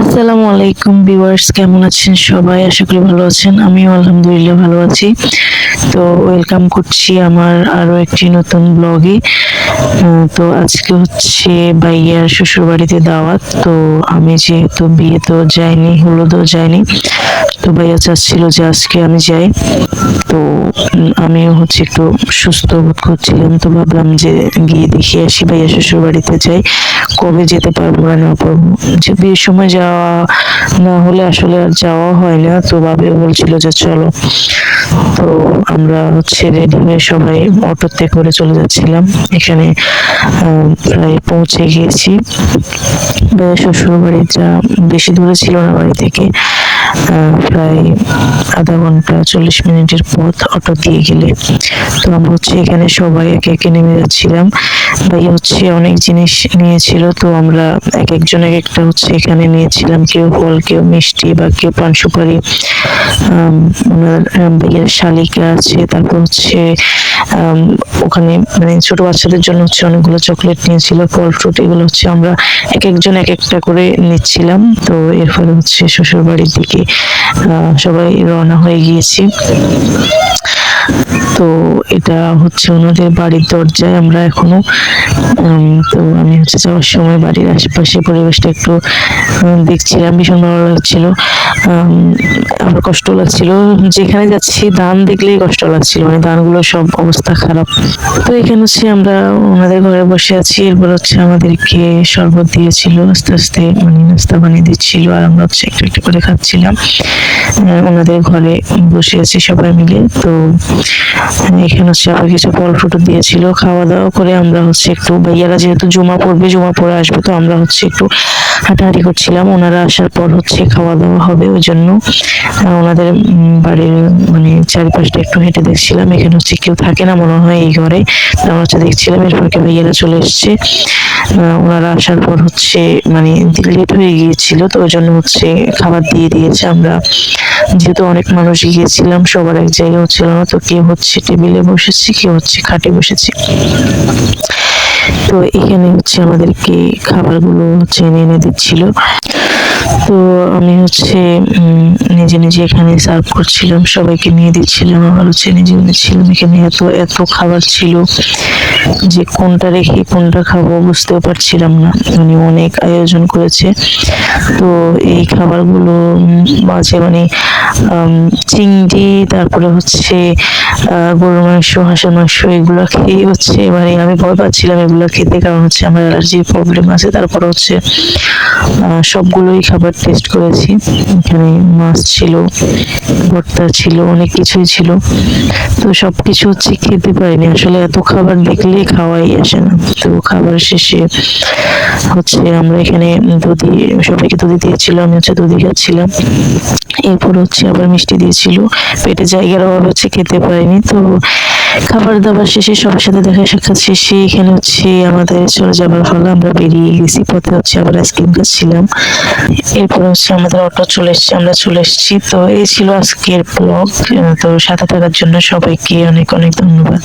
আসসালামু আলাইকুম ভিউয়ার্স, কেমন আছেন সবাই? আশা করি ভালো আছেন। আমিও আলহামদুলিল্লাহ ভালো আছি। তো ওয়েলকাম করছি আমার আরও একটি নতুন ব্লগে তো আজকে হচ্ছে ভাইয়ার শ্বশুর বাড়িতে দাওয়াত, তো আমি যেহেতু বিয়ে তো যাইনি, হলুদও যাইনি, তো ভাইয়া চাচ্ছিল যে আজকে আমি যাই। তো আমিও হচ্ছে একটু সুস্থ বোধ করছিলাম, তো ভাবলাম যে গিয়ে দেখে আসি ভাইয়া শ্বশুর বাড়িতে যাই। কবে যেতে পারব না না পারব? যে বিয়ের সময় যাওয়া না হলে আসলে আর যাওয়া হয় না, তো ভাবে বলছিল যে চলো। তো আমরা হচ্ছে রেডি হয়ে সবাই অটোতে করে চলে যাচ্ছিলাম। এখানে প্রায় পৌঁছে গিয়েছি। শ্বশুর বাড়িটা বেশি দূরে ছিল না বাড়ি থেকে প্রায় আধা ঘণ্টা চল্লিশ মিনিটের পথ অটো দিয়ে গেলে। তো আমরা হচ্ছে এখানে সবাই একে একে নেমে যাচ্ছিলাম। ভাইয়া হচ্ছে অনেক জিনিস নিয়েছিল, তো আমরা এক একজন এক একটা হচ্ছে এখানে নিয়েছিলাম, কেউ ফল, কেউ মিষ্টি বা কেউ পান সুপারি ভাইয়ের শালিকা আছে, তারপর হচ্ছে ওখানে মানে ছোট বাচ্চাদের জন্য হচ্ছে অনেকগুলো চকলেট নিয়েছিল, ফল ফ্রুট এগুলো হচ্ছে আমরা এক একজন এক একটা করে নিচ্ছিলাম, তো এর ফলে হচ্ছে শ্বশুর বাড়ির দিকে সবাই রওনা হয়ে গিয়েছি। তো এটা হচ্ছে ওনাদের বাড়ির দরজায় আমরা এখনও তো আমি হচ্ছে যাওয়ার সময় বাড়ির আশেপাশে পরিবেশটা একটু দেখছিলাম, ভীষণ ভালো লাগছিল। আমার কষ্ট লাগছিল। যেখানে যাচ্ছি ধান দেখলেই কষ্ট লাগছিল। মানে ধানগুলো সব অবস্থা খারাপ। তো এখানে হচ্ছে আমরা ওনাদের ঘরে বসে আছি। এরপর হচ্ছে আমাদেরকে শরবত দিয়েছিল, আস্তে আস্তে মানে নাস্তা বানিয়ে দিচ্ছিল, আর আমরা হচ্ছে একটু একটু করে খাচ্ছিলাম। ওনাদের ঘরে বসে আছি সবাই মিলে। তো এখানে হচ্ছে আবার কিছু ফল ফ্রুট দিয়েছিল। খাওয়া দাওয়া করে আমরা হচ্ছে একটু, ভাইয়ারা যেহেতু জমা পড়বে, জমা পড়ে আসবে, তো আমরা হচ্ছে একটু হাঁটাহাঁটি করছিলাম ওনারা আসার পর হচ্ছে খাওয়া দাওয়া হবে ওই জন্য ওনাদের বাড়ির মানে চারিপাশটা একটু হেঁটে দেখছিলাম, এখানে হচ্ছে কেউ থাকে না মনে হয় এই ঘরে। তারা হচ্ছে দেখছিলাম, এরপর কেউ ভাইয়েরা চলে এসছে। ওনারা আসার পর হচ্ছে মানে লেট হয়ে গিয়েছিল, তো ওই জন্য হচ্ছে খাবার দিয়ে দিয়েছে আমরা। যেহেতু অনেক মানুষ গিয়েছিলাম, সবার এক জায়গায় ছিল না, তো কে হচ্ছে টেবিলে বসেছি কে হচ্ছে খাটে বসেছি। তো এখানে হচ্ছে আমাদেরকে খাবারগুলো হচ্ছে এনে এনে দিচ্ছিল। তো আমি হচ্ছে নিজে নিজে এখানে সার্ভ করছিলাম, সবাইকে নিয়ে দিচ্ছিলাম, আমার হচ্ছে নিজে নিচ্ছিলাম এখানে এত এত খাবার ছিল যে কোনটা রেখে কোনটা খাব বুঝতেও পারছিলাম না। উনি অনেক আয়োজন করেছে। তো এই খাবারগুলো মাঝে মানে চিংড়ি, তারপরে হচ্ছে গরুর মাংস, হাঁসের মাংস, এগুলো খেয়ে হচ্ছে মানে আমি ভয় পাচ্ছিলাম এগুলো খেতে, কারণ হচ্ছে আমার অ্যালার্জির প্রবলেম আছে। তারপর হচ্ছে সবগুলোই খাবার টেস্ট করেছি। এখানে মাছ ছিল, ভর্তা ছিল, অনেক কিছুই ছিল। তো সব কিছু হচ্ছে খেতে পারিনি। আসলে এত খাবার দেখলে খাওয়াই আসে না। তো খাবার শেষে হচ্ছে আমরা এখানে দুধি, সবাইকে দুধি দিয়েছিল, আমি হচ্ছে দুধি খাচ্ছিলাম। এরপর হচ্ছে আবার মিষ্টি দিয়েছিল। পেটে জায়গার অভাব হচ্ছে খেতে পারিনি। তো খাবার দাবার শেষে সবার সাথে দেখা সাক্ষাৎ শেষে এখানে হচ্ছে আমাদের চলে যাবার ফলে আমরা বেরিয়ে গেছি, পথে হচ্ছে আবার আইসক্রিম খাচ্ছিলাম। এরপর হচ্ছে আমাদের অটো চলে এসছে, আমরা চলে এসেছি। তো এই ছিল আজকের ব্লগ তো সাথে থাকার জন্য সবাইকে অনেক অনেক ধন্যবাদ।